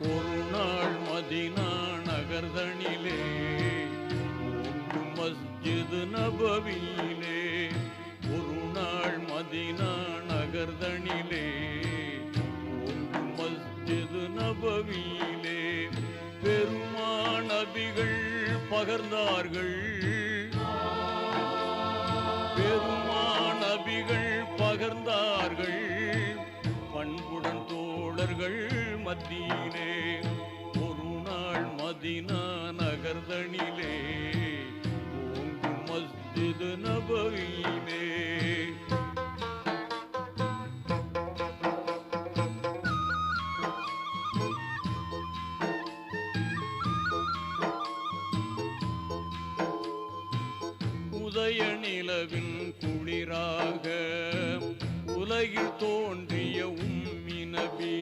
ஒரு நாள் மதினா நகர்தனிலே ஓங்கும் மஸ்ஜிது நபவியிலே ஒரு நாள் மதினா நகர்தனிலே ஒன்று மஸ்ஜிது நபவியிலே. பெருமானபிகள் பகர்ந்தார்கள். பெருமானபிகள் பகர்ந்தார்கள். மன்னர்கள் மத்தியிலே ஒரு நாள் மதினா நகர்தனிலே ஓங்கு மஸ்ஜிது நபவியிலே. உதய நிலவின் குளிராக உலகில் தோன்றிய உம்